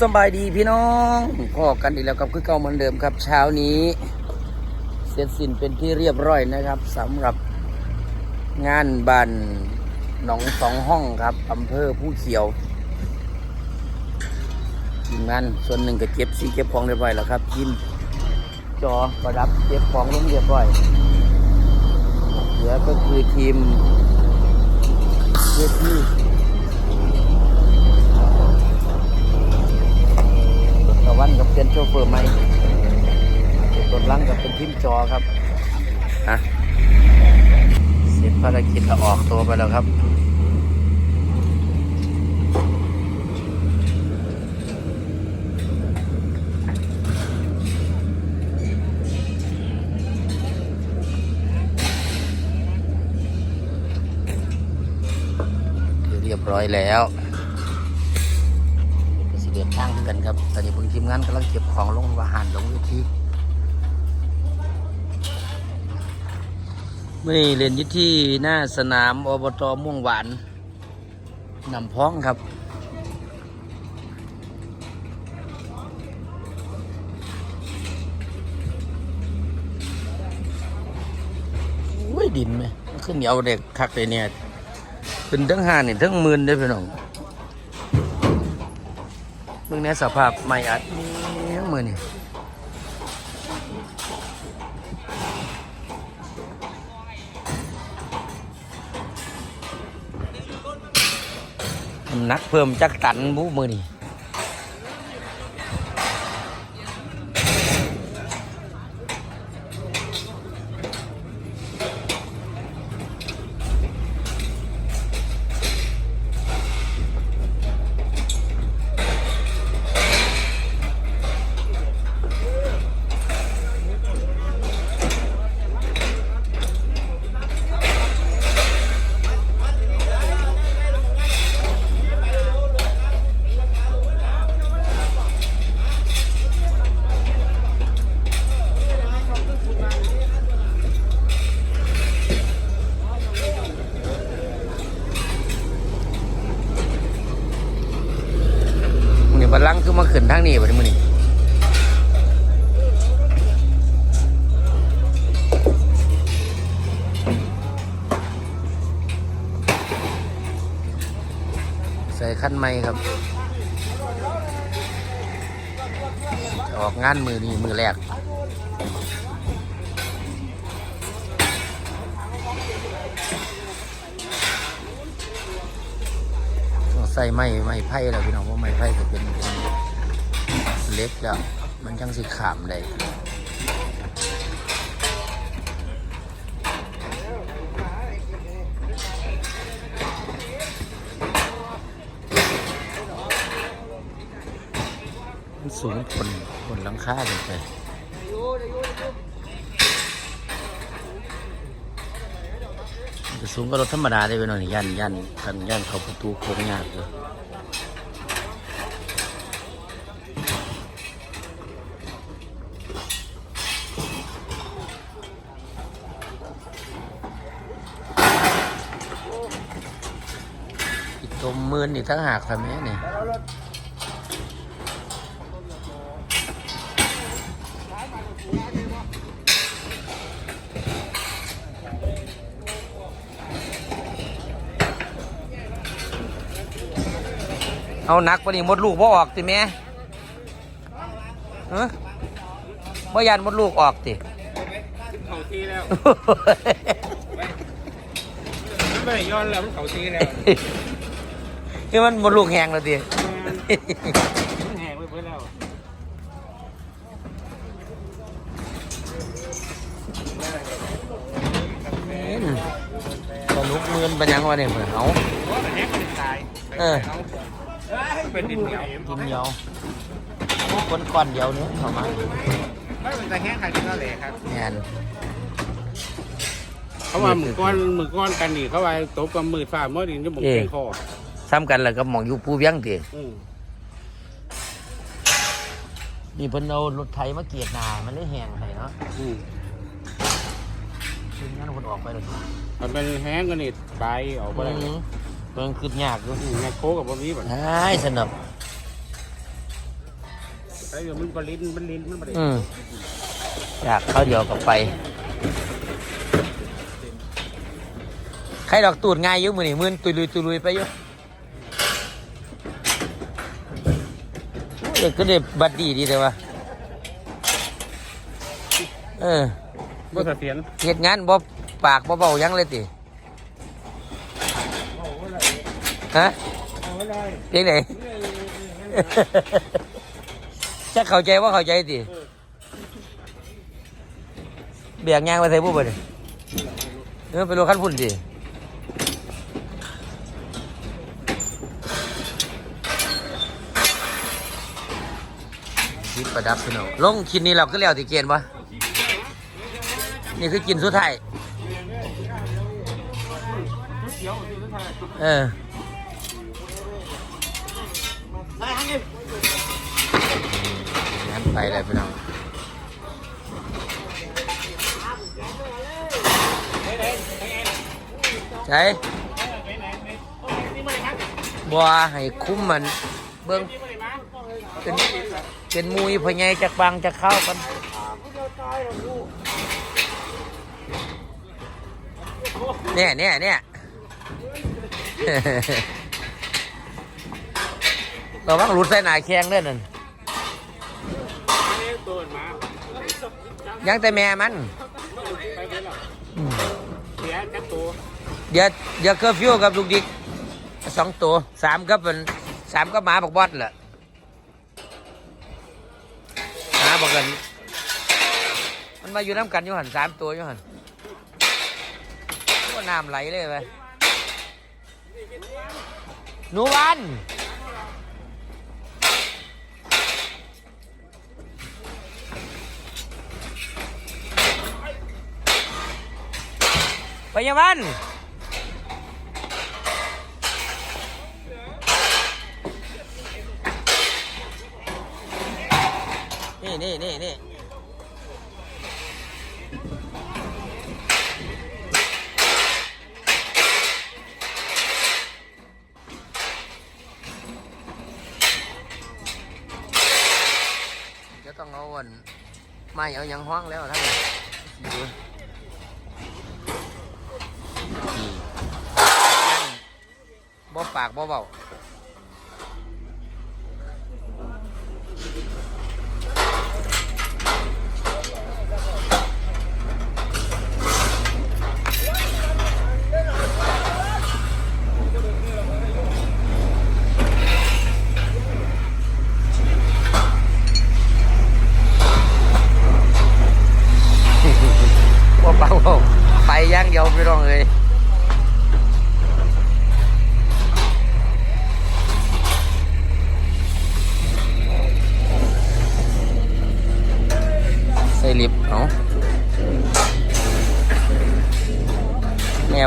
สบายดีพี่น้องพอกันอีกแล้วครับคือเก่าเหมือนเดิมครับ เช้านี้ เสร็จสิ้นเป็นที่เรียบร้อยนะครับสำหรับงานบันหนองสองห้องครับอำเภอผู้เขียวทีมงานส่วนหนึ่งก็เก็บซีเก็บของเรียบร้อยแล้วครับทีมจอประดับเก็บของลงเรียบร้อยเหลือก็คือทีมเวที ตะวันกับเป็นโชเฟอร์ใหม่ตัวหลังกับเป็นทีมจอครับฮะเสร็จภารกิจแล้วออกตัวไปแล้วครับเรียบร้อยแล้วก็สิเดินทางด้วยกันครับ ตอนนี้เพิ่งทีมงานกำลังเก็บของลงวาหารลงเวทีไม่เล่นอยี่ที่หน้าสนามอบตม่วงหวานนำพ้องครับอุ้ยดินไหมขึ้นเหนียวเด็กคักเลยเนี่ยขึ้นทั้งห้านี่ทั้งหมื่นได้พี่น้อง มึงเนี้สภาพไม่อัดนี่มือนี่น้ำหนักเพิ่มจักตันบุมือนี่ ขึ้นทางนี้บัดนี้มือนี่ใส่ขั้นไม้ครับ ออกงานมือนี่มือแรกใส่ไม้ไม้ไผ่แล้วพี่น้องว่าไม้ไผ่ก็เป็นเป็น เล็กแล้ว มันจังสิขามได้มันสูงผลผลลังคาเลยไปมันจะสูงก็รถธรรมดาได้ไปหน่อยยันยันกันยันเขาประตูโค้งยากเลย อีกตัวมืนอีกทั้งหากทำไมเนี่ยเอาหนักปะนี่มดลูกพ่อออกติแม่เฮ้ยบ่ยันมดลูกออกติเขาทีแล้วมันไม่ได้ย้อนแล้วมันเขาทีแล้ว นี่มันมดลูกแหงแล้วติมันแหงไปเพื่อแล้วสนุกมือนเป็นหยังวะเนี่ยเพื่อนเอาว่ามันแหงมันตายเออเป็นดินเหนียวกินเดียวพวกคนก่อนเดียวเนี้ยเข้ามาไม่เป็นตาแห้งใครที่นั่นแหละครับแมนเขาว่ามือก้อนมือก้อนกันนี่เขาว่าตบกับมือฝ่ามือดินจะหมกเก่งคอ ซ้ำกันแล้วก็หมองอยู่ผู้เวียงติอืมนี่เพิ่นเอารถไถมาเกียดหนามันเลยแห้งให้เนาะอืมทีมงานคนออกไปเลยมันเป็นแห้งกันนี่ใบออกไปเลยอืมเพิ่งขึ้นยากอยู่อืมแม่โคกับบนนี้แบบไอ้สนุกไอ้เดี๋ยวมันก็ลิ้นมันลิ้นมันบ่ได้อืมอยากเข้าวเดียวกับไปใครดอกตูดง่ายอยุ่มือนี่มือนตุยลุยตุยลุยไปอยู่ เด็กก็เด็กบัดดีดีแต่ว่าเออบ่เสถียรเหตุงานบ่ปากบ่เบาหยังเลยติฮะเพียงไหนจะเข้าใจว่าเข้าใจติเบียกยางไปใส่ผู้บ่เนี่ยเออไปรถคันพุ่นดิ คิดประดับพี่น้องลงคิดนี้เราก็แล้วที่เกณฑ์ปะนี่คือกินสุดท้ายเออไปเลยพี่น้องใช่บัวให้คุ้มมันเบิ้งเป็น เป็นมุยพะไงจากบางจากเข้ากันเนี่ยเนี่ยเนี่ยเราต้องรุดใส่หนาแข้งด้วยนั่นยังแต่แม่มันเดแล้วอืมเสียจักตัวเดี๋ยวเดี๋ยวเคอร์ฟิวกับลูกดิกสองตัวสามก็เป็นสามก็หมาบอกบอสแหละ บอกกัน มันมาอยู่น้ำกันอยู่หันสามตัวอยู่หันก็น้ำไหลเลยไปหนูวันไปยังวัน นี่นี่นี่นี่จะต้องเอาวันไม่เอาหยังห้องแล้วท่านดูบ่ปากบ่เบา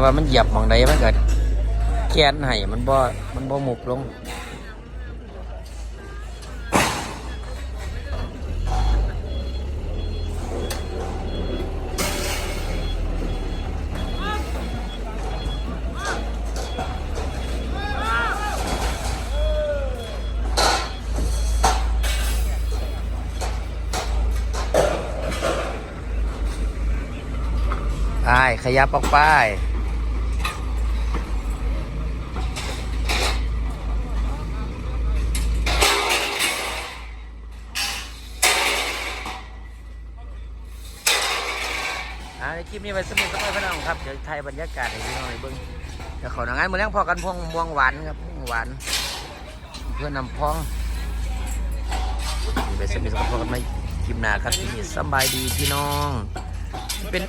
ว่ามันเหยียบมองใดมันเกิดแกนให้มันบ่ มันบ่หมุบลงไปขยับออกไป ในคลิปนี้ไปสมุนสมัยพี่น้องครับเดี๋ยวไทยบรรยากาศให้พี่น้องได้เบิ้งเดี๋ยวขอหนังงานมือแรงพอกันพวงม่วงหวานครับม่วงหวาน เพื่อนำพองไปสมุนสมัยพอกันไหมคลิปหน้าครับที่นี่สบายดีพี่น้องเป็น